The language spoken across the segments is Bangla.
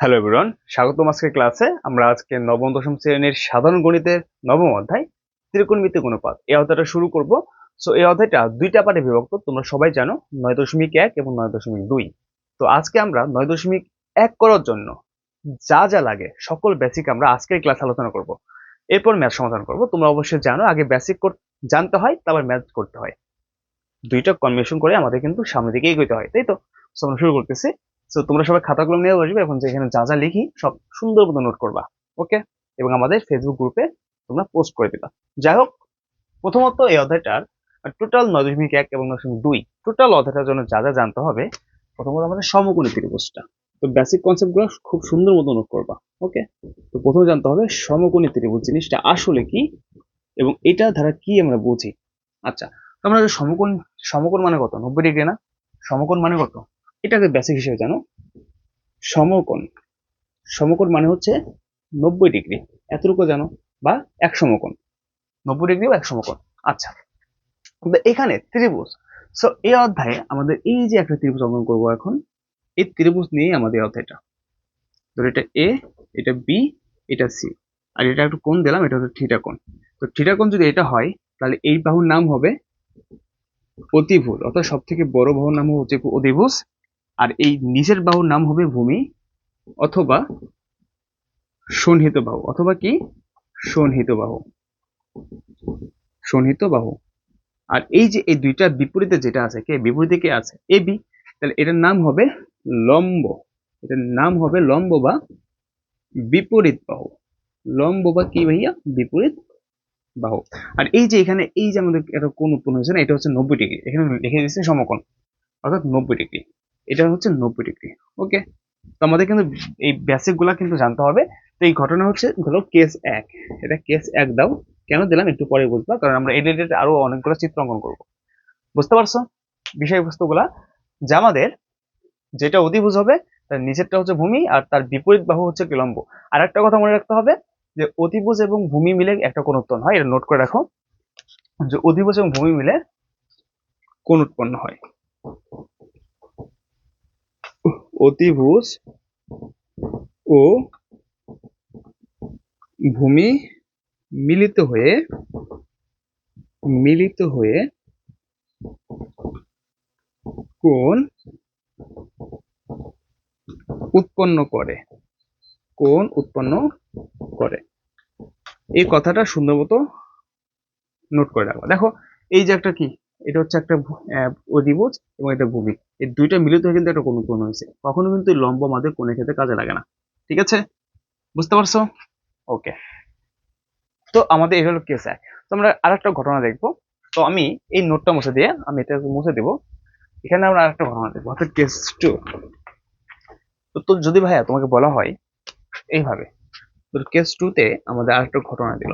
হ্যালো এভরিওয়ান স্বাগতম আজকের ক্লাসে আমরা আজকে নবম, দশম শ্রেণির সাধারণ গণিতের নবম অধ্যায়, ত্রিকোণমিতিক অনুপাত এই অধ্যায়টা শুরু করব। সো এই অধ্যায়টা দুইটা পার্টে বিভক্ত, তোমরা সবাই জানো, নয় দশমিক এক এবং নয় দশমিক দুই। তো আজকে আমরা নয় দশমিক এক করার জন্য যা যা লাগে, সকল বেসিক আমরা আজকের ক্লাস আলোচনা করব। এরপর ম্যাথ সমাধান করব। তোমরা অবশ্যই জানো, আগে বেসিক জানতে হয়, তারপর ম্যাথ করতে হয়। দুইটা কম্বিনেশন করে আমাদের কিন্তু সামনের দিকে এগোতে হয়, তাই তো? আমরা শুরু করতেছি। তো তোমরা সবাই খাতা কলম নিয়ে বসবে, এখন যেখানে যা যা লিখি, সব সুন্দর মতো নোট করবা ওকে এবং আমাদের ফেসবুক গ্রুপে তোমরা পোস্ট করে দিবা। যাই হোক, প্রথমত এই অধ্যায়টার টোটাল নয় দশমিক এক এবং দশমিক দুই টোটাল অধ্যায়টার জন্য যা যা জানতে হবে, প্রথমত আমাদের সমকোণী ত্রিভুজটা তো বেসিক কনসেপ্টগুলো খুব সুন্দর মতো নোট করবা ওকে তো প্রথমে জানতে হবে সমকোণী ত্রিভুজ জিনিসটা আসলে কি, এবং এটা দ্বারা কি আমরা বুঝি। আচ্ছা আমরা সমকোণ সমকোণ মানে কত? নব্বই ডিগ্রি না? সমকোণ মানে কত? এটাকে বেসিক হিসেবে জানো। সমকোণ। সমকোণ মানে হচ্ছে নব্বই ডিগ্রি। এতটুকু জানো বা এক সমকোণ। নব্বই ডিগ্রি বা এক সমকোণ। আচ্ছা এখানে ত্রিভুজ। সো এই অধ্যায়ে আমাদের এই যে একটা ত্রিভুজ অঙ্কন করব এখন, এই ত্রিভুজ নিয়েই আমাদের অধ্যায়টা। ধর এটা এ এটা বি এটা সি আর এটা একটু কোণ দিলাম, এটা হচ্ছে থিটা কোণ তো থিটা কোণ যদি এটা হয়, তাহলে এই বাহুর নাম হবে অতিভুজ। অর্থাৎ সব থেকে বড় বাহুর নাম হচ্ছে অতিভুজ। আর এই নিচের বাহুর নাম হবে ভূমি অথবা সন্নিহিত বাহু, অথবা কি? সন্নিহিত বাহু। সন্নিহিত বাহু। আর এই যে এই দুইটা বিপরীতে যেটা আছে, কে? বিপরীতে কে আছে? A, B. তাহলে এটার নাম হবে লম্ব। এটার নাম হবে লম্ব বা বিপরীত বাহু। লম্ব বা কি ভাইয়া? বিপরীত বাহু। আর এই যে এখানে, এই যে আমাদের একটা কোন উৎপন্ন হয়েছে না, এটা হচ্ছে নব্বই ডিগ্রি। এখানে লিখে দিচ্ছে সমকোণ, অর্থাৎ নব্বই ডিগ্রি। এটা হচ্ছে নব্বই ডিগ্রি ওকে তো আমাদের কিন্তু এই বেসিকগুলা কিন্তু জানতে হবে। তো এই ঘটনা হচ্ছে ধরো কেস এক, এটা কেস এক দাও। কেন দিলাম? একটু পরে বুঝবা, কারণ আমরা এই রিলেটেড আরও অনেকগুলো চিত্র অঙ্কন করব। বুঝতে পারছ? বিষয়বস্তুগুলা। যে আমাদের যেটা অধিভুজ হবে, তার নিচেরটা হচ্ছে ভূমি, আর তার বিপরীত বাহু হচ্ছে কিলম্ব। আর একটা কথা মনে রাখতে হবে, যে অতিভুজ এবং ভূমি মিলে একটা কোন উৎপন্ন হয়। এটা নোট করে রাখো, যে অধিভুজ এবং ভূমি মিলে কোন উৎপন্ন হয়। অতিভুজ ও ভূমি মিলিত হয়ে মিলিত হয়ে কোন উৎপন্ন করে কোন উৎপন্ন করে। এই কথাটা সুন্দর মতো নোট করে রাখো। দেখো, এই যে একটা কি? এটা হচ্ছে একটা অধিভুজ এবং এটা ভূমি। এই দুইটা মিলিত হয়ে কিন্তু একটা কোণ উৎপন্ন হয়েছে। কখনো কিন্তু লম্ব আমাদের কোণের ক্ষেত্রে কাজে লাগে না। ঠিক আছে? বুঝতে পারছ? ওকে তো আমাদের এই হলো কেস এক। তো আমরা আরেকটা ঘটনা দেখব। তো আমি এই নোটটা মুছে দিয়ে, আমি এটা মুছে দেবো। এখানে আমরা আরেকটা ঘটনা দেখব। অর্থাৎ কেস টু তো যদি ভাইয়া তোমাকে বলা হয়, এইভাবে। তো কেস টুতে আমাদের আরেকটা ঘটনা দিল।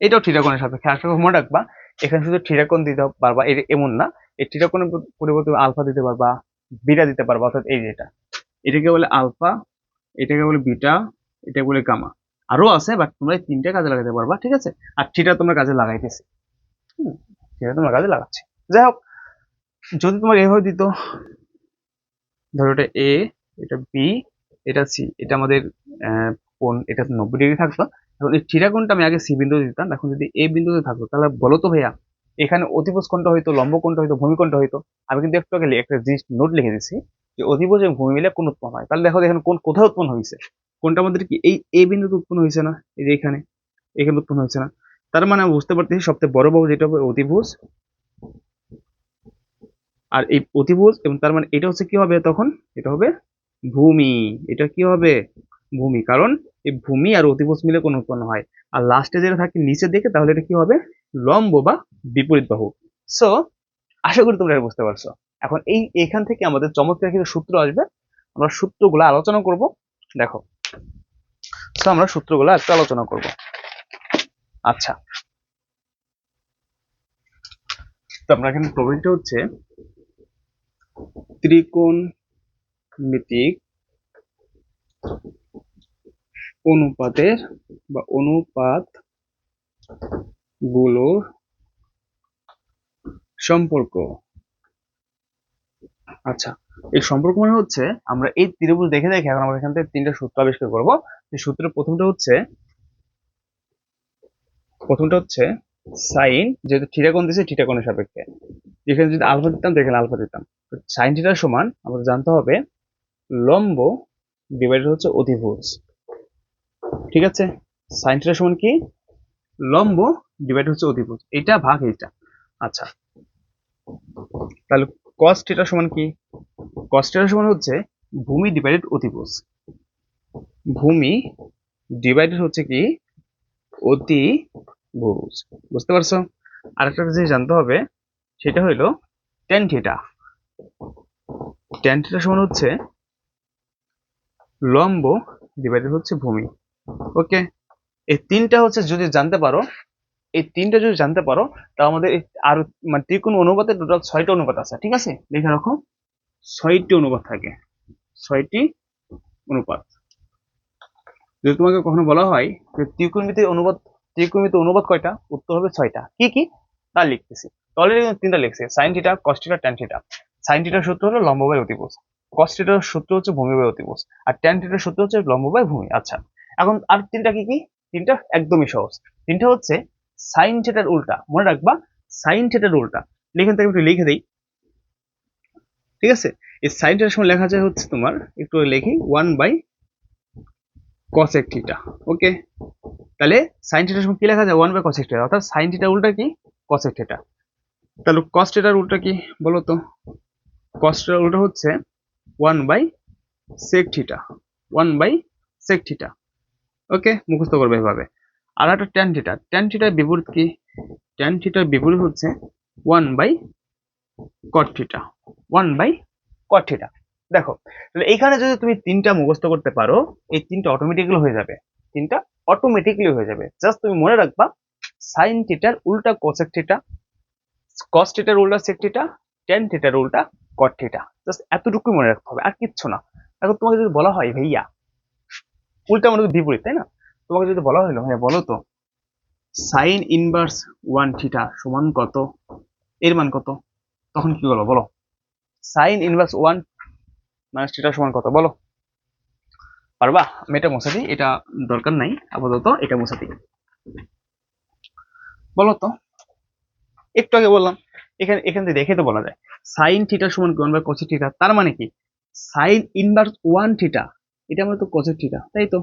এটাও ঠিরাকোণের সাপেক্ষে। আসলে মনে রাখবা, এখানে শুধু ঠিরাকোণ দিতে পারবা এটা এমন না। এই ঠিরাকোণের পরিবর্তে আলফা দিতে পারবা বিটা দিতে পারবা, অর্থাৎ এই যেটা এটাকে বলে আলফা, এটাকে বলে বিটা, এটাকে বলে গামা। আরও আছে বাট তোমরা এই তিনটা কাজে লাগাতে পারবা, ঠিক আছে? আর থিটা তোমরা কাজে লাগাইতেছি। থিটা তোমরা কাজে লাগাচ্ছি। যাই হোক, যদি তোমার এভাবে দিত, ধরো এটা এ এটা বি এটা সি এটা আমাদের কোন এটা নব্বই ডিগ্রি থাকতো এখন এই থিটা কোণটা আমি আগে সি বিন্দু দিতাম, এখন যদি এ বিন্দুতে থাকতো তাহলে বলো তো ভাইয়া এখানে অতিভুজ কোণটা হইতো লম্ব কোণটা হইতো ভূমি কোণটা হইতো। আমি কিন্তু একটু আগে একটা জিনিস নোট লিখে দিচ্ছি যে অধিভুজ এবং ভূমি মিলে কোন উৎপন্ন হয়। তাহলে দেখো এখানে কোন, কোথায় উৎপন্ন হয়েছে কোনটা আমাদের কি এই এ বিন্দুতে উৎপন্ন হয়েছে না? এই যে এখানে এখানে উৎপন্ন হয়েছে না। তার মানে আমি বুঝতে পারতেছি সবচেয়ে বড় বাহু যেটা হবে অতিভুজ আর এই অতিভুজ এবং তার মানে এটা হচ্ছে কি হবে তখন? এটা হবে ভূমি। এটা কি হবে? ভূমি। কারণ এই ভূমি আর অতিভুজ মিলে কোন উৎপন্ন হয়। আর লাস্টে যেটা থাকে, নিচে দেখে তাহলে এটা কি হবে? লম্ব বা বিপরীত বাহু সো আশা করি তোমরা বুঝতে পারছ। এখন এই, এখান থেকে আমাদের চমৎকার কিছু সূত্র আসবে। আমরা সূত্রগুলো আলোচনা করব। দেখো। তো আমরা সূত্রগুলো একটু আলোচনা করব। আচ্ছা। তো আমরা এখানে প্রবলেমটা হচ্ছে ত্রিকোণ মিতিক অনুপাতের বা অনুপাতগুলোর সম্পর্ক। আচ্ছা এই সম্পর্ক মানে হচ্ছে আমরা এই ত্রিভুজ দেখে দেখে এখন আমরা এখান থেকে তিনটা সূত্র আবিষ্কার করব। এই সূত্রের প্রথমটা হচ্ছে প্রথমটা হচ্ছে সাইন যেহেতু থিটা কোণ দিছে থিটা কোণের সাপেক্ষে। এখানে যদি আলফা দিতাম তো এখানে আলফা দিতাম সাইন থিটার সমান, আমাদের জানতে হবে, লম্ব ডিভাইডেড হচ্ছে অধিভুজ। ঠিক আছে? সাইন থিটার সমান কি? লম্ব ডিভাইড হচ্ছে অধিভুজ। এটা ভাগ এইটা। আচ্ছা তাহলে কস থিটার সমান কি? কস থিটার সমান হচ্ছে ভূমি ডিভাইডেড অতিভুজ। ভূমি ডিভাইডেড হচ্ছে কি? অতিভুজ। বুঝতে পারছ? আরেকটা জিনিস জানতে হবে, সেটা হইল টেন থিটা টেন থিটা সমান হচ্ছে লম্ব ডিভাইডেড হচ্ছে ভূমি। ওকে এই তিনটা হচ্ছে যদি জানতে পারো এই তিনটা যদি জানতে পারো তা আমাদের আর মানে ত্রিকোণ অনুপাতে টোটাল ছয়টা অনুপাত আছে, ঠিক আছে? লিখে রাখো। ছয়টি অনুপাত থাকে। ছয়টি অনুপাত। যদি তোমাকে কখনো বলা হয় যে ত্রিকোণমিতি অনুপাত ত্রিকোণমিতি অনুপাত কয়টা? উত্তর হবে ছয়টা। কি কি? তা লিখতেছি। অলরেডি তিনটা লিখছে। Sine theta cos theta tan theta sine থিটার সূত্র হলো লম্ব বাই অতিভুজ। কস থিটার সূত্র হচ্ছে ভূমি বাই অতিভুজ। আর ট্যান থিটার সূত্র হচ্ছে লম্ব বাই ভূমি। আচ্ছা এখন আর তিনটা কি কি? তিনটা একদমই সহজ। তিনটা হচ্ছে সাইন থিটার উল্টা, মনে রাখবা সাইন থিটার উল্টা। এখান থেকে একটু লিখে দেই। ঠিক আছে? এই সাইন থিটার সময় লেখা যায় হচ্ছে তোমার, একটু লিখি one by cosec theta okay তাহলে সাইন থিটার সময় কি লেখা যায়? ওয়ান বাই কসেক থিটা অর্থাৎ সাইন থিটার উল্টা কি? কসেক থিটা তাহলে কস থিটার উল্টা কি বলো তো? কস থিটার উল্টা হচ্ছে one by sec theta one by sec theta okay মুখস্থ করবে এভাবে। আর একটা ট্যান থিটা ট্যান থিটার বিপরীত কি? ট্যান থিটার বিপরীত হচ্ছে one by cot theta one by cot theta দেখো, তাহলে এইখানে যদি তুমি তিনটা মুখস্থ করতে পারো, এই তিনটা অটোমেটিক্যালি হয়ে যাবে। তিনটা অটোমেটিক্যালি হয়ে যাবে। জাস্ট তুমি মনে রাখবা সাইন থিটার উল্টা কোসেক থিটা কস থিটার উল্টা সেক থিটা ট্যান থিটার উল্টা কট থিটা জাস্ট এতটুকুই মনে রাখতে হবে, আর কিচ্ছু না। এখন তোমাকে যদি বলা হয়, ভাইয়া, উল্টা মানে বিপরীত, তাই না? তোমাকে যদি বলা হলো হ্যাঁ বলো তো। সাইন ইনভার্স ওয়ান থিটা সমান কত? এর মান কত? তখন কি বলো বলো। Sine inverse one minus theta সমান কত, বলো। পারবা? আমি এটা দিই, এটা দরকার নাই, আপাতত এটা দিই। বলো তো। একটু আগে বললাম, এখানে, এখান থেকে দেখে তো বলা যায়। সাইন থিটা সমান ওয়ান বাই কোসেক থিটা তার মানে কি? সাইন ইনভার্স ওয়ান থিটা এটা আমরা তো কোসেক থিটা তাই তো?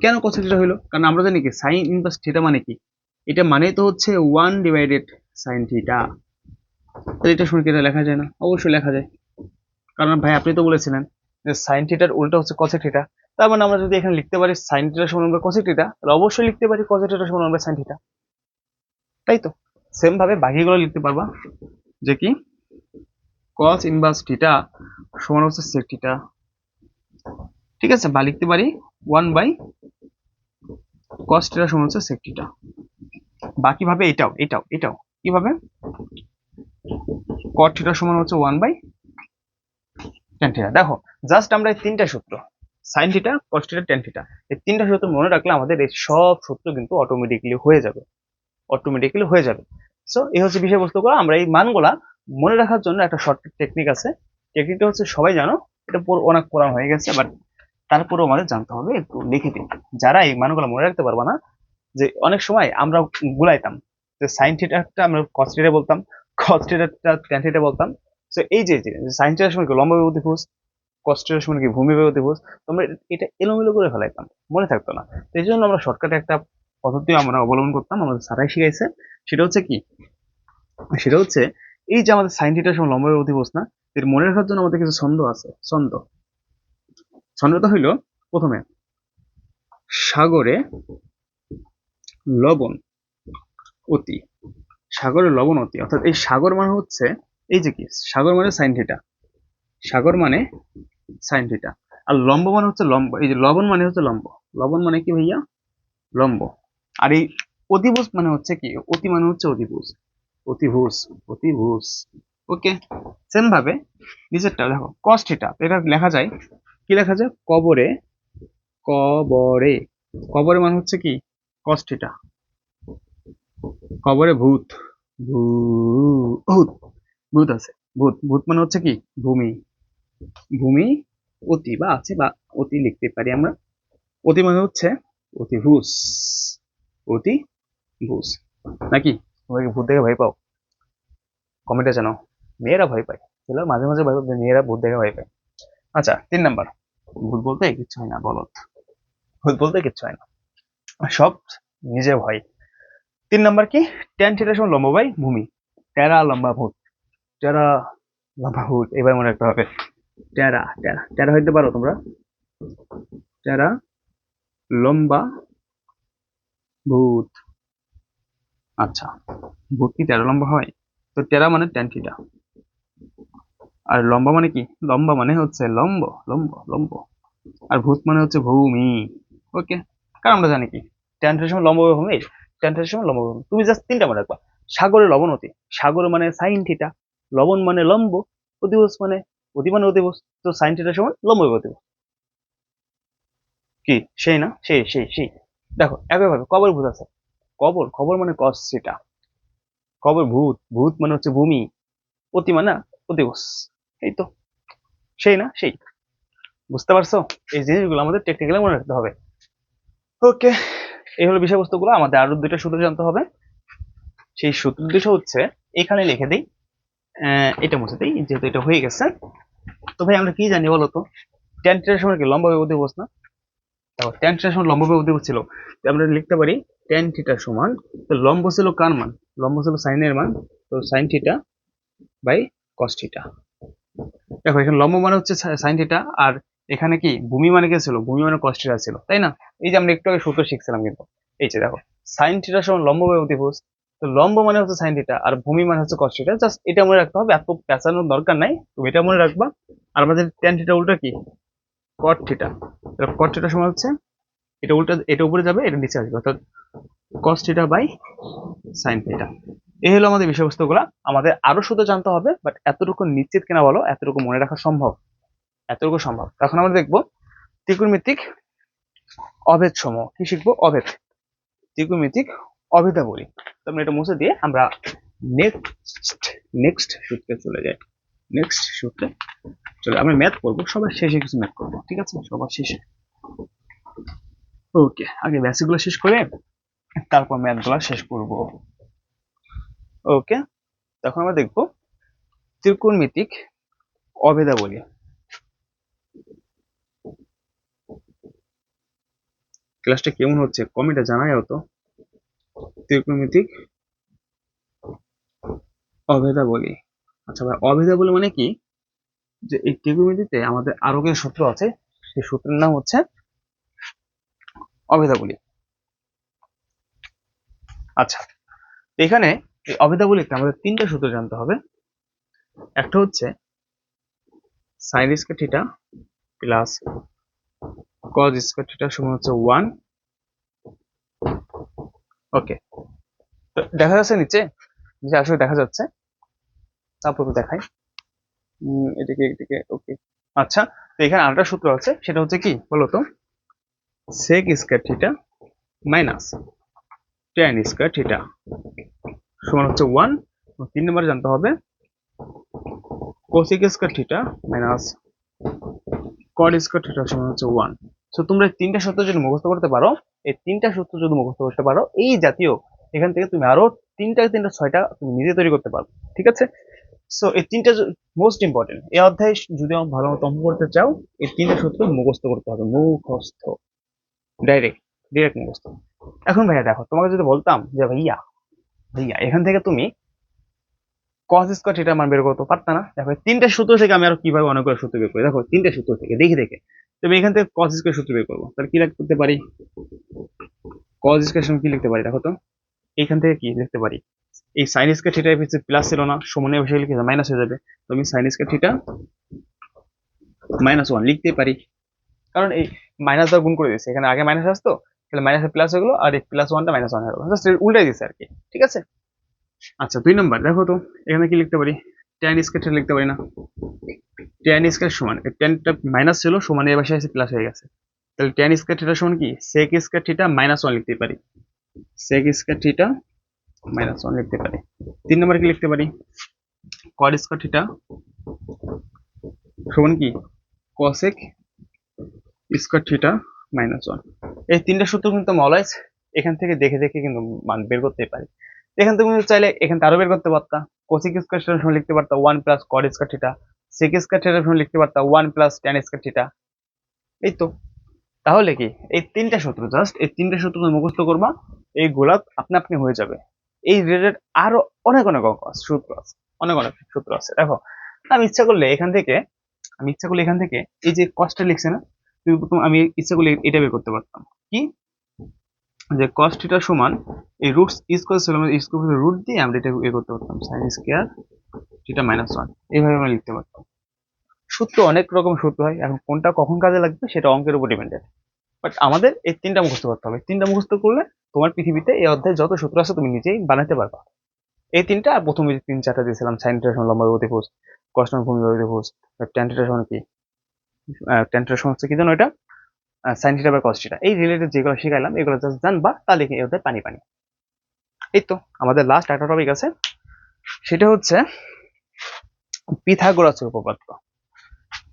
কেন কোসেক থিটা হলো কারণ আমরা জানি কি সাইন ইনভার্স থিটা মানে কি? এটা মানে তো হচ্ছে ওয়ান ডিভাইডেড সাইন থিটা তাহলে এটা শুনে কি এটা লেখা যায় না? অবশ্যই লেখা যায়। কারণ ভাই, আপনি তো বলেছিলেন যে সাইন থিটার উল্টা হচ্ছে কোসেক থিটা তার মানে আমরা যদি এখানে লিখতে পারি সাইন থিটা সমান আমরা কোসেক থিটা তাহলে অবশ্যই লিখতে পারি কোসেক থিটা সমান আমরা সাইন থিটা তাই তো? সেম ভাবে বাকিগুলো লিখতে পারবা যে কি? cos ইনভার্স থিটা সমান হচ্ছে sec থিটা ঠিক আছে? বা লিখতে পারি 1 বাই থিটা সমান হচ্ছে sec থিটা বাকি ভাবে এটাও এটাও এটাও। কীভাবে? থিটা সমান হচ্ছে ওয়ান বাই থিটা দেখো জাস্ট আমরা এই তিনটা সূত্র, sin theta cos theta tan theta এই তিনটা সূত্র মনে রাখলে আমাদের এই সব সূত্র কিন্তু অটোমেটিক্যালি হয়ে যাবে। অটোমেটিক্যালি হয়ে যাবে। সো এই হচ্ছে বিষয়বস্তুগুলো। আমরা এই মানগুলা মনে রাখার জন্য একটা শর্টকাট টেকনিক আছে। টেকনিকটা হচ্ছে, সবাই জানো, এটা অনেক পুরান হয়ে গেছে বাট তারপরেও আমাদের জানতে হবে, একটু লিখে দিন। যারা এই মানগুলো মনে রাখতে পারবে না, যে অনেক সময় আমরা গুলাইতাম, যে সাইন থিটাটা আমরা কস থিটা বলতাম কস থিটাটা ট্যান থিটা বলতাম। সো এই যে সাইন থিটার সময় কি লম্ব অতিভুজ কস থিটার সময় কি ভূমি অতিভুজ তোমরা এটা এলোমেলো করে ফেলাইতাম, মনে থাকতো না। তো এই জন্য আমরা শর্টকাটে একটা পদ্ধতি আমরা অবলম্বন করতাম, আমাদের স্যারাই শিখাইছে। সেটা হচ্ছে কি? সেটা হচ্ছে, এই যে আমাদের সাইন থিটার সময় লম্ব অতিভুজ না, এর মনে রাখার জন্য আমাদের কিছু ছন্দ আছে, ছন্দ। ছন্দটা হইল প্রথমে সাগরে লবণ অতি, সাগরে লবণ অতি, অর্থাৎ এই সাগর মানে হচ্ছে, এই যে কি, সাগর মানে সাইন থিটা সাগর মানে সাইন থিটা আর লম্ব মানে হচ্ছে লম্ব, এই যে লবণ মানে হচ্ছে লম্ব, লবণ মানে কি ভাইয়া? লম্ব, আর এই অতিভুজ মানে হচ্ছে কি, অতি মানে হচ্ছে অতিভুজ অতিভুজ অতিভুজ ওকে সেম ভাবে, নিচেরটা দেখো কস থিটা এটা লেখা যায় কি লেখা যায় কবরে কবরে। কবরে মানে হচ্ছে কি? কস থিটা কবরে ভূত। ভূত। ভূত আছে। ভূত। ভূত মানে হচ্ছে কি? ভূমি। ভূমি অতি বা আছে বা অতি লিখতে পারি আমরা। অতি মানে হচ্ছে অতিভুজ অতি ভুজ নাকি? তোমরা কি ভূত দেখে ভয় পাও? কমেন্টে জানাও। মেয়েরা ভয় পায়। মাঝে মাঝে ভয় পাবে মেয়েরা ভূত দেখে ভয় পায়। আচ্ছা তিন নাম্বার। ভূত বলতে কিচ্ছু হয় না বলত ভূত বলতে কিচ্ছু হয় না। সব নিজে ভয় তিন নাম্বার কি? টেন থিটার সময় লম্বা বাই ভূমি। টেরা লম্বা ভূত। টেরা লম্বা ভূত, এবার মনে রাখতে হবে। টেরা টেরা টেরা হইতে পারো তোমরা। টেরা লম্বা ভূত। আচ্ছা ভূত কি টেরা লম্বা হয়? তো টেরা মানে টেন থিটা আর লম্বা মানে কি? লম্বা মানে হচ্ছে লম্ব লম্ব লম্ব। আর ভূত মানে হচ্ছে ভূমি। ওকে কারণ আমরা জানি কি? টেন থিটার সময় লম্ব ভূমি টেন থিটার সময় লম্ব ভূমি। তুমি জাস্ট তিনটা মনে রাখবা। সাগরে লবণতি। সাগর মানে সাইন থিটা লবণ মানে লম্ব অতিভুজ মানে অতি মানে অতিভুজ তো সাইন থিটার সময় লম্ব অতিভুজ কি? সেই না? সেই সেই সেই। দেখো, একইভাবে কবর ভূত আছে। কবর খবর মানে কস সেটা কবর ভূত ভূত মানে হচ্ছে ভূমি। অতি মানে অতিভুজ এই তো সেই না, সেই। বুঝতে পারছ? এই জিনিসগুলো আমাদের টেকনিক্যালি মনে রাখতে হবে। ওকে এই হলো বিষয়বস্তুগুলো। আমাদের আরও দুইটা সূত্র জানতে হবে। সেই সূত্র দুটো হচ্ছে, এখানে লিখে দিই এটা মুছে দিই, যেহেতু এটা হয়ে গেছে। তো ভাই, আমরা কি জানি বলতো? টেন টিটার সময় কি? লম্বা অধিবস না? দেখো টেন টিটার সময় লম্বা অধিবস ছিল আমরা লিখতে পারি টেন থিটার সমান, তো লম্ব ছিল কার মান? লম্ব ছিল সাইনের মান, তো sine theta by cos theta দেখো, এখানে লম্ব মানে হচ্ছে সাইন থিটা আর এখানে কি, ভূমি মানে কি ছিল? ভূমি মানে কস থিটা ছিল, তাই না? এই যে আমরা একটু আগে সূত্র শিখছিলাম কিন্তু, এই যে দেখো সাইন থিটার সমান লম্ব বাই অতিভুজ, তো লম্ব মানে হচ্ছে সাইন থিটা আর ভূমি মানে হচ্ছে কস থিটা জাস্ট এটা মনে রাখতে হবে, এত পেঁচানোর দরকার নাই, তুমি এটা মনে রাখবা, আর আমাদের ট্যান থিটা উল্টা কি? কট থিটা কট থিটার সময় হচ্ছে, এটা উল্টা, এটা উপরে যাবে, এটা নিচে আসবে, অর্থাৎ cos theta by sine theta এই হলো আমাদের বিষয়বস্তুগুলো। আমাদের আরও শুধু জানতে হবে বাট এতটুকু নিশ্চিত কিনা বলো, এতটুকু মনে রাখা সম্ভব? এতটুকু সম্ভব। এখন আমরা দেখব ত্রিকোণমিতিক অভেদ সমূহ কি শিখব? অভেদ। ত্রিকোণমিতিক অভেদাবলী। তো আমরা এটা মুছে দিয়ে আমরা নেক্সট নেক্সট সূত্রে চলে যাই। নেক্সট সূত্রে চলে আমি ম্যাথ করব, সবার শেষে কিছু ম্যাথ করব, ঠিক আছে? সবার শেষে। ওকে আগে বেসিকগুলো শেষ করে তারপর ম্যাথগুলো শেষ করব। ওকে তখন আমরা দেখব ত্রিকোণমিতিক অভেদাবলী। ক্লাসটা কেমন হচ্ছে? কমেন্টে জানাই তো ত্রিকোণমিতিক অভেদাবলী। আচ্ছা ভাই, অভেদাবলী মানে কি? যে এই ত্রিকোণমিতিতে আমাদের আরও কিছু সূত্র আছে, সেই সূত্রের নাম হচ্ছে অভেদাবলী। আচ্ছা এখানে এই অভেদাবলীতে আমাদের তিনটা সূত্র জানতে হবে। একটা হচ্ছে sine square theta plus cos square theta সমান হচ্ছে ওয়ান ওকে তো দেখা যাচ্ছে নিচে নিচে আসলে দেখা যাচ্ছে। তারপর দেখাই। উম, এদিকে ওকে আচ্ছা তো এখানে আরেকটা সূত্র আছে সেটা হচ্ছে কি বলো তো sec square theta minus tan square theta সমান হচ্ছে ওয়ান তিন নম্বরে জানতে হবে cosec square theta minus cot square theta সমান হচ্ছে ওয়ান সো তোমরা এই তিনটা সূত্র যদি মুখস্থ করতে পারো, এই তিনটা সূত্র যদি মুখস্থ করতে পারো, এই জাতীয়, এখান থেকে তুমি আরও তিনটা তিনটা, ছয়টা তুমি নিজে তৈরি করতে পারো, ঠিক আছে? সো এই তিনটা মোস্ট ইম্পর্টেন্ট এই অধ্যায় যদি ভালো মতো অঙ্ক করতে চাও, এই তিনটা সূত্র মুখস্থ করতে হবে, মুখস্থ ডাইরেক্ট ডিরেক্ট মুখস্থ। এখন ভাইয়া দেখো, তোমাকে যদি বলতাম যে ভাইয়া ভাইয়া, এখান থেকে তুমি কস স্কোয়ার থিটা মান বের করতে পারতা না। দেখো তিনটা সূত্র থেকে আমি আরও কীভাবে অনেকগুলো সূত্র বের করি? দেখো, তিনটা সূত্র থেকে, দেখে দেখে। তবে এখান থেকে কস স্কোয়ার সূত্র বের করব। তাহলে কি লিখতে পারি? কস স্কোয়ার কি লিখতে পারি? দেখো তো, এখান থেকে কি লিখতে পারি? এই সাইন স্কোয়ার থিটা পিছিয়ে প্লাস ছিল না, সমানে বসে লিখে মাইনাস হয়ে যাবে। তো আমি sine square theta minus one লিখতে পারি। কারণ এই মাইনাস দ্বারা গুণ করে দিয়েছে। এখানে আগে মাইনাস আসতো তাহলে মাইনাসে প্লাস হয়ে গেলো, আর এই প্লাস ওয়ানটা মাইনাস ওয়ান হয়ে গেলো। জাস্ট উল্টাই দিচ্ছে আর কি ঠিক আছে? আচ্ছা দুই নম্বর দেখো তো, এখানে কি লিখতে পারি? টেন স্কোয়ার লিখতে পারি না। টেন স্কোয়ার সমান টেনটা মাইনাস ছিল, সমান এবার এসে প্লাস হয়ে গেছে। তাহলে টেন স্কোয়ার থিটা সমান কি? Sec square theta minus one লিখতে পারি। Sec square theta minus one লিখতে পারি। তিন নম্বর কি লিখতে পারি? কট স্কোয়ার থিটা সমান কি? Cosec square theta minus one এই তিনটা সূত্র কিন্তু আমরা এখান থেকে দেখে দেখে কিন্তু মান বের করতে পারি। এখান থেকে তুমি চাইলে এখান থেকে আরও বের করতে পারতা। কোসিক স্কোয়ার থিটার সময় লিখতে পারতা one plus cot square theta sec square থিটার সময় লিখতে পারতা one plus tan square theta এই তো। তাহলে কি? এই তিনটা সূত্র জাস্ট এই তিনটা সূত্র তুমি মুখস্থ করবা, এই গোলাপ আপনি আপনি হয়ে যাবে। এই রিলেটেড আরও অনেক অনেক সূত্র আছে, অনেক অনেক সূত্র আছে। দেখো, আমি ইচ্ছা করলে এখান থেকে, আমি ইচ্ছা করলে এখান থেকে এই যে কস্টটা লিখছে না তুমি প্রথম আমি ইচ্ছা করলে এটা বের করতে পারতাম। কি? যে কস্ট থিটা সমান এই রুট স্কোয়ার ছিল স্কোয়ার রুট দিয়ে আমরা এটা এ করতে পারতাম sine square theta minus one এইভাবে আমরা লিখতে পারতাম। সূত্র অনেক রকম সূত্র হয়, এখন কোনটা কখন কাজে লাগবে সেটা অঙ্কের উপর ডিপেন্ডেড বাট আমাদের এই তিনটা মুখস্থ করতে হবে। তিনটা মুখস্থ করলে তোমার পৃথিবীতে এই অধ্যায়ে যত সূত্র আছে তুমি নিজেই বানাতে পারবা। এই তিনটা আর প্রথমে তিন চারটা দিয়েছিলাম সাইন থিটা সমান লম্বা অতিভুজ কষ্ট ভূমি অতিভুজ ট্যান থিটা সমান কি? সমান হচ্ছে কি জানো এটা সাইন থিটা বা কস এই রিলেটেড যেগুলো শিখাইলাম, এগুলো জাস্ট জানবা তাহলে এই পানি পানি। এই তো, আমাদের লাস্ট একটা টপিক আছে। সেটা হচ্ছে পিথাগোরাসের উপপাদ্য।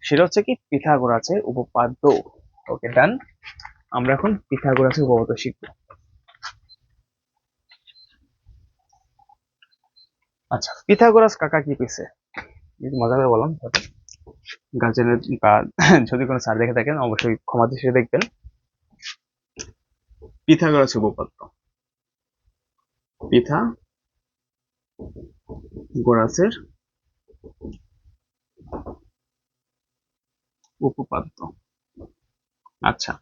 সেটা হচ্ছে কি? পিথাগোরাসের উপপাদ্য। ওকে ডান আমরা এখন পিথাগোরাসের উপপাদ্য শিখব। আচ্ছা পিথাগোরাস কাকা কি একটু মজা করে বললাম গার্জেনের বা যদি কোনো স্যার দেখে থাকেন, অবশ্যই ক্ষমা দৃষ্টিতে দেখবেন। পিথাগোরাস উপপাদ্য। পিথা গোরাসের উপপাদ্য। আচ্ছা।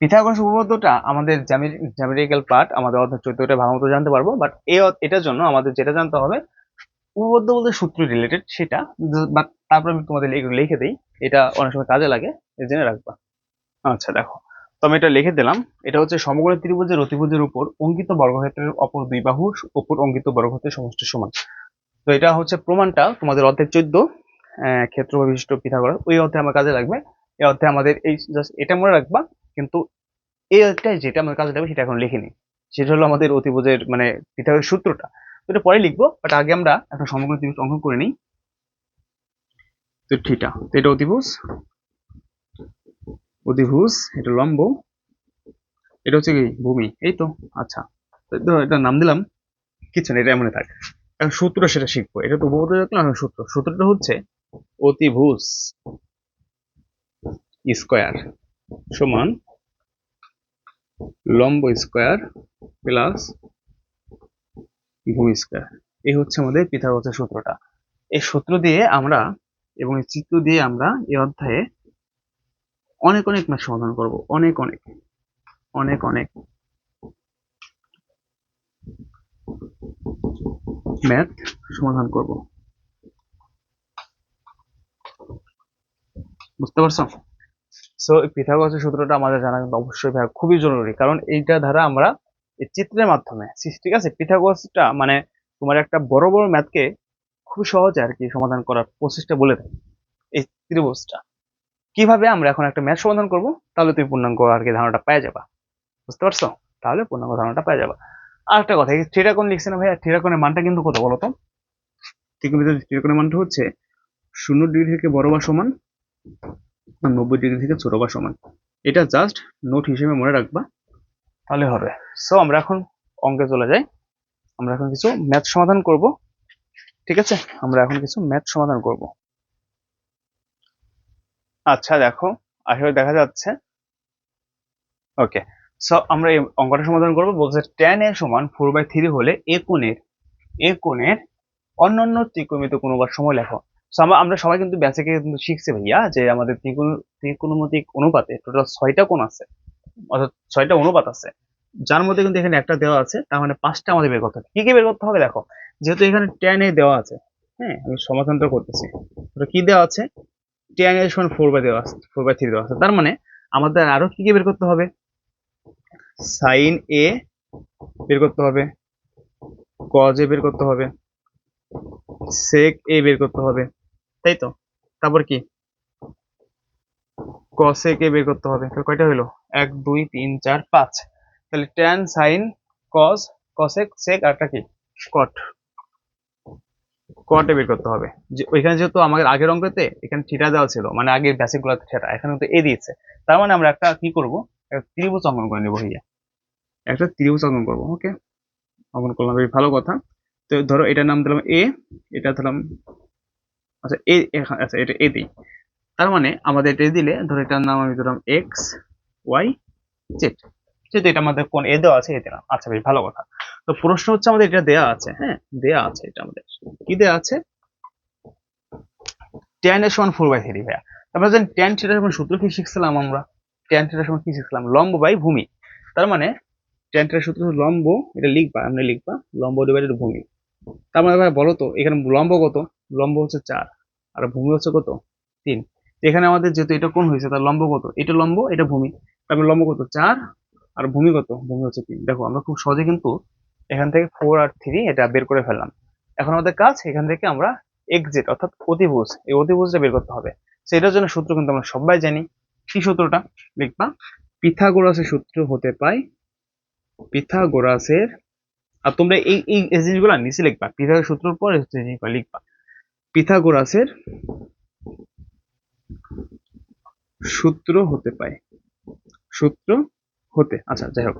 পিথাগোরাস উপপাদ্যটা আমাদের জ্যামিতিক্যাল পার্ট, আমাদের অর্থাৎ চৈত্রটা ভালো মতো জানতে পারব, বাট এটার জন্য আমাদের যেটা জানতে হবে, উপপাদ্য বলতে সূত্র রিলেটেড সেটা বাট তারপর আমি তোমাদের লিখে দিই। এটা অনেক সময় কাজে লাগে জেনে রাখবা। আচ্ছা দেখো। তো আমি এটা লিখে দিলাম। এটা হচ্ছে সমগ্র ত্রিভুজের অতিভুজের উপর অঙ্কিত বর্গক্ষেত্রের অপর দুই বাহুর উপর অঙ্কিত বর্গক্ষেত্রের সমষ্টি সমান। তো এটা হচ্ছে প্রমাণটা তোমাদের অধ্যায় চোদ্দ ক্ষেত্র বিশিষ্ট পিথাগোরাস। ওই অর্থে আমার কাজে লাগবে। এই অর্থে আমাদের এই জাস্ট এটা মনে রাখবা, কিন্তু এই অধ্যায় যেটা আমার কাজে লাগবে সেটা এখন লিখিনি সেটা হলো আমাদের অতিভুজের মানে পিথাগোরাস সূত্রটা। তো এটা পরে লিখব বাট আগে আমরা একটা সমগ্র ত্রিভুজ অঙ্কন করে নিই। তো থিটা এটা অতিভুজ। অতিভুজ, এটা লম্ব। এটা হচ্ছে ভূমি, এই তো আচ্ছা। এটা নাম দিলাম কিছু না, এটা এমনই থাক। এখন সূত্র সেটা শিখব, এটা তো উপপাদ্য দেখলাম সূত্র। সূত্রটা হচ্ছে অতিভুজ স্কোয়ার সমান লম্ব স্কোয়ার প্লাস ভূমি স্কোয়ার। এই হচ্ছে আমাদের পিথাগোরাসের সূত্রটা। এই সূত্র দিয়ে আমরা এবং এই চিত্র দিয়ে আমরা এই অধ্যায়ে অনেক অনেক ম্যাথ সমাধান করব। অনেক অনেক অনেক অনেক ম্যাথ সমাধান করব। বুঝতে পারছ? সো এই পিথাগোরাসের সূত্রটা আমাদের জানা কিন্তু অবশ্যই খুবই জরুরি, কারণ এইটা দ্বারা আমরা এই চিত্রের মাধ্যমে, ঠিক আছে? পিথাগোরাসটা মানে তোমার একটা বড় বড় ম্যাথকে খুব সহজে আর কি সমাধান করার প্রসেসটা বলে দেয়। এই ত্রিভুজটা। কীভাবে আমরা এখন একটা ম্যাথ সমাধান করব? তাহলে তুমি পূর্ণাঙ্গ আর কি ধারণাটা পেয়ে যাবা। বুঝতে পারছ? তাহলে পূর্ণাঙ্গ ধারণাটা পেয়ে যাবা। আর একটা কথা থ্রিটা লিখছে না ভাইয়া? থ্রিটা কোণের মানটা কিন্তু কত বলো তো? থ্রিটা কোণের মানটা হচ্ছে শূন্য ডিগ্রি থেকে বড় বা সমান নব্বই ডিগ্রি থেকে ছোট বা সমান। এটা জাস্ট নোট হিসেবে মনে রাখবা। তাহলে হবে। সো আমরা এখন অঙ্কে চলে যাই। আমরা এখন কিছু ম্যাথ সমাধান করব। ঠিক আছে? আমরা এখন কিছু ম্যাথ সমাধান করব। আচ্ছা দেখো আসলে দেখা যাচ্ছে। ওকে সো আমরা এই অঙ্কটা সমাধান করব। বলছে tan এর সমান ফোর বাই থ্রি হলে এ কোণের এ কোণের অন্যান্য ত্রিকোণমিত কোণবার সময় লেখো। আমরা সবাই কিন্তু বেসিকে কিন্তু শিখছি ভাইয়া যে আমাদের ত্রিকোণ, ত্রিকোণমিতিক অনুপাতে টোটাল ছয়টা কোণ আছে, অর্থাৎ ছয়টা অনুপাত আছে। যার মধ্যে কিন্তু এখানে একটা দেওয়া আছে, তার মানে পাঁচটা আমাদের বের করতে হবে। কি কি বের করতে হবে দেখো? যেহেতু এখানে tan এ দেওয়া আছে হ্যাঁ আমি সমাধানটা করতেছি। ওটা কি দেওয়া আছে? tan এর সমান ফোর বাই দেওয়া আছে ফোর বাই থ্রি দেওয়া আছে। তার মানে আমাদের আরও কি কি বের করতে হবে? সাইন এ বের করতে হবে কজ এ বের করতে হবে সেক এ বের করতে হবে, তাই তো? তারপর কি? কসেক এ বের করতে হবে। তাহলে কয়টা হলো এক, দুই, তিন, চার, পাঁচ। তাহলে tan sine cos cosec sec আরটা কি? কট কটে বের করতে হবে। যে ওইখানে যেহেতু আমাদের আগের অঙ্কতে এখানে থিটা দেওয়া ছিল মানে আগের বেসিক গুলোতে থিটা এখানে তো এ দিয়েছে। তার মানে আমরা একটা কি করব? একটা ত্রিভুজ অঙ্কন করে নেব ভাইয়া। একটা ত্রিভুজ অঙ্কন করব ওকে অঙ্কন করলাম, বেশ ভালো কথা। তো ধরো এটার নাম দিলাম এ এটা দিলাম আচ্ছা এ আচ্ছা এটা এ দিই। তার মানে আমাদের এটা দিলে, ধরো এটার নাম আমি দিলাম এক্স ওয়াই জেড যেহেতু এটা আমাদের কোন, এ দেওয়া আছে, এ দিলাম আচ্ছা বেশ, ভালো কথা। তো প্রশ্ন হচ্ছে আমাদের এটা দেয়া আছে হ্যাঁ? দেয়া আছে এটা আমাদের। কি দেয়া আছে? ট্যান এর সমান ফোর বাই থ্রি ভাইয়া। তারপরে জানি ট্যান থিটার সমান সূত্র কি শিখছিলাম আমরা? ট্যান থিটার সমান কি শিখছিলাম? লম্ব বাই ভূমি। তার মানে ট্যান থিটার সূত্র লম্ব, এটা লিখবা আমরা লিখবা, লম্ব ডিভাইডেড ভূমি। তার মানে ভাই, বলো তো, এখানে লম্ব কত? লম্ব হচ্ছে চার, আর ভূমি হচ্ছে কত? তিন। এখানে আমাদের যেহেতু এটা কোন হয়েছে, তার লম্ব কত? এটা লম্ব, এটা ভূমি। তারপরে লম্ব কত? চার আর ভূমি কত ভূমি হচ্ছে তিন। দেখো, আমরা খুব সহজে কিন্তু এখান থেকে ফোর আর থ্রি এটা বের করে ফেললাম। এখন আমাদের কাজ এখান থেকে আমরা এক্সিট অর্থাৎ অতিভুজ, এই অতিভুজটা বের করতে হবে। সেটার জন্য সূত্র কিন্তু আমরা সবাই জানি। কি সূত্রটা? লিখবা। পিথাগোরাসের সূত্র হতে পাই পিথাগোরাসের আর তোমরা এই এই জিনিসগুলো নিচে লিখবা। পিথাগোরাসের সূত্রের পর জিনিসগুলো লিখবা। পিথাগোরাসের সূত্র হতে পায় সূত্র হতে। আচ্ছা যাই হোক।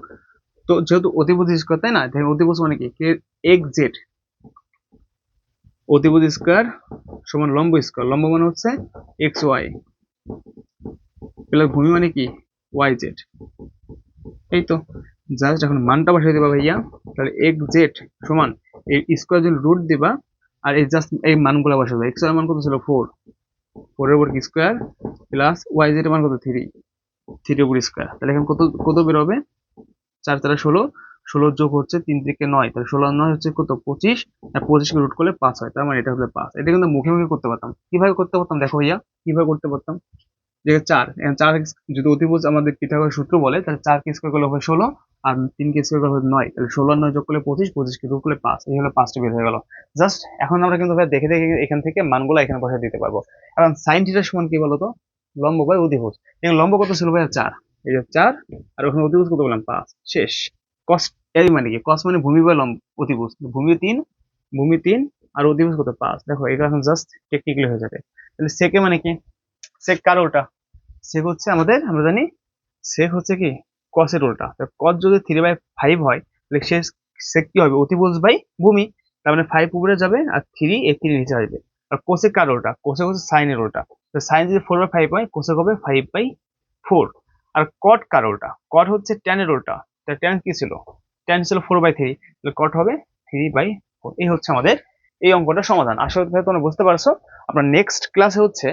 তো যেহেতু অতিভুজ স্কোয়ার, তাই না? অতিভুজ মানে কি? এক্স জেড অতিভুজ স্কোয়ার সমান লম্ব স্কোয়ার। লম্ব মানে হচ্ছে এক্স ওয়াই প্লাস ভূমি মানে কি? ওয়াই জেড এই তো। জাস্ট এখন মানটা বসাই দেবা ভাইয়া। তাহলে এক্স জেড সমান এই স্কোয়ার যদি রুট দিবা, আর এই জাস্ট এই মানগুলো বসাবে। এক্সের মান কত ছিল? ফোর ফোর এর উপর স্কোয়ার? প্লাস ওয়াই জেড মান কত? থ্রি থ্রি উপর স্কোয়ার। তাহলে এখন কত কত বেরোবে? চার চারে ষোলো। ষোলোর যোগ হচ্ছে তিন থেকে নয়। তাহলে ষোলো নয় হচ্ছে কত? পঁচিশ। আর পঁচিশকে রুট করলে পাঁচ হয়। তার মানে এটা হচ্ছে পাঁচ। এটা কিন্তু মুখে মুখে করতে পারতাম। কীভাবে করতে পারতাম? দেখো ভাইয়া, কীভাবে করতে পারতাম? যে চার। চার যদি অতিভুজ আমাদের পিথাগোরাস সূত্র বলে, তাহলে চার কে স্কোয়ার করলে হবে ষোলো আর তিন কে স্কোয়ার করলে হবে নয়। তাহলে ষোলো নয় যোগ করলে পঁচিশ, পঁচিশকে রুট করলে পাঁচ। এই হলো পাঁচটা বের হয়ে গেল। জাস্ট এখন আমরা কিন্তু দেখে দেখে এখান থেকে মানগুলো এখানে বসে দিতে পারব। এখন সাইন থিটার সমান কি বলতো? লম্ব বাই অতিভুজ এখন লম্ব কত ছিল ভাইয়া? চার। এই যে চার, আর ওখানে অতিভুজ কত বললাম? পাঁচ। শেষ। কস, এই মানে কি? কস মানে ভূমি বা লম্ব অতিভুজ ভূমি তিন ভূমি তিন, আর অতিভুজ কত? পাঁচ। দেখো এটা এখন জাস্ট টেকনিক্যালি হয়ে যাবে। তাহলে সেকে মানে কি? সেক কার উল্টা? সেক হচ্ছে আমাদের, আমরা জানি সেক হচ্ছে কি? কসের উল্টা। কস যদি থ্রি বাই ফাইভ হয়, তাহলে সে সেক কি হবে? অতিভুজ বাই ভূমি। তার মানে ফাইভ উপরে যাবে, আর থ্রি এ থ্রি নিচে আসবে। আর কোসেক কার উল্টা? কোসেক হচ্ছে সাইনের উল্টা। তো সাইন যদি ফোর বাই ফাইভ হয় কোসেক হবে ফাইভ বাই ফোর আর কট কার উল্টা? কট হচ্ছে ট্যানের উল্টা। তা ট্যান কি ছিল? ট্যান ছিল ফোর বাই থ্রি তাহলে কট হবে থ্রি বাই ফোর এই হচ্ছে আমাদের এই অঙ্কটা সমাধান। আসলে তোমরা বুঝতে পারছ। আপনার নেক্সট ক্লাসে হচ্ছে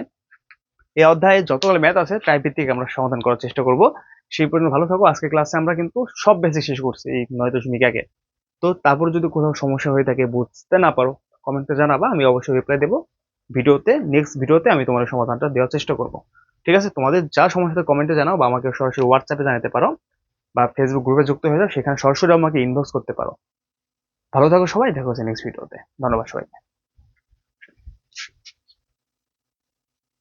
এই অধ্যায়ে যতগুলো ম্যাথ আছে, তাই ভিত্তিক আমরা সমাধান করার চেষ্টা করব। সেই পর্যন্ত ভালো থাকো। আজকে ক্লাসে আমরা কিন্তু সব বেসিক শেষ করছি এই নয় দশমিক একে। তো তারপর যদি কোথাও সমস্যা হয়ে থাকে, বুঝতে না পারো কমেন্টে জানাবা। আমি অবশ্যই রিপ্লাই দেবো। ভিডিওতে নেক্সট ভিডিওতে আমি তোমাদের সমাধানটা দেওয়ার চেষ্টা করব। ঠিক আছে? তোমাদের যা সমস্যা কমেন্টে জানাও বা আমাকে সরাসরি হোয়াটসঅ্যাপে জানাতে পারো বা ফেসবুক গ্রুপে যুক্ত হয়ে যাও, সেখানে সরাসরি আমাকে ইনবক্স করতে পারো। ভালো থাকো সবাই, দেখো নেক্সট ভিডিওতে ধন্যবাদ সবাইকে।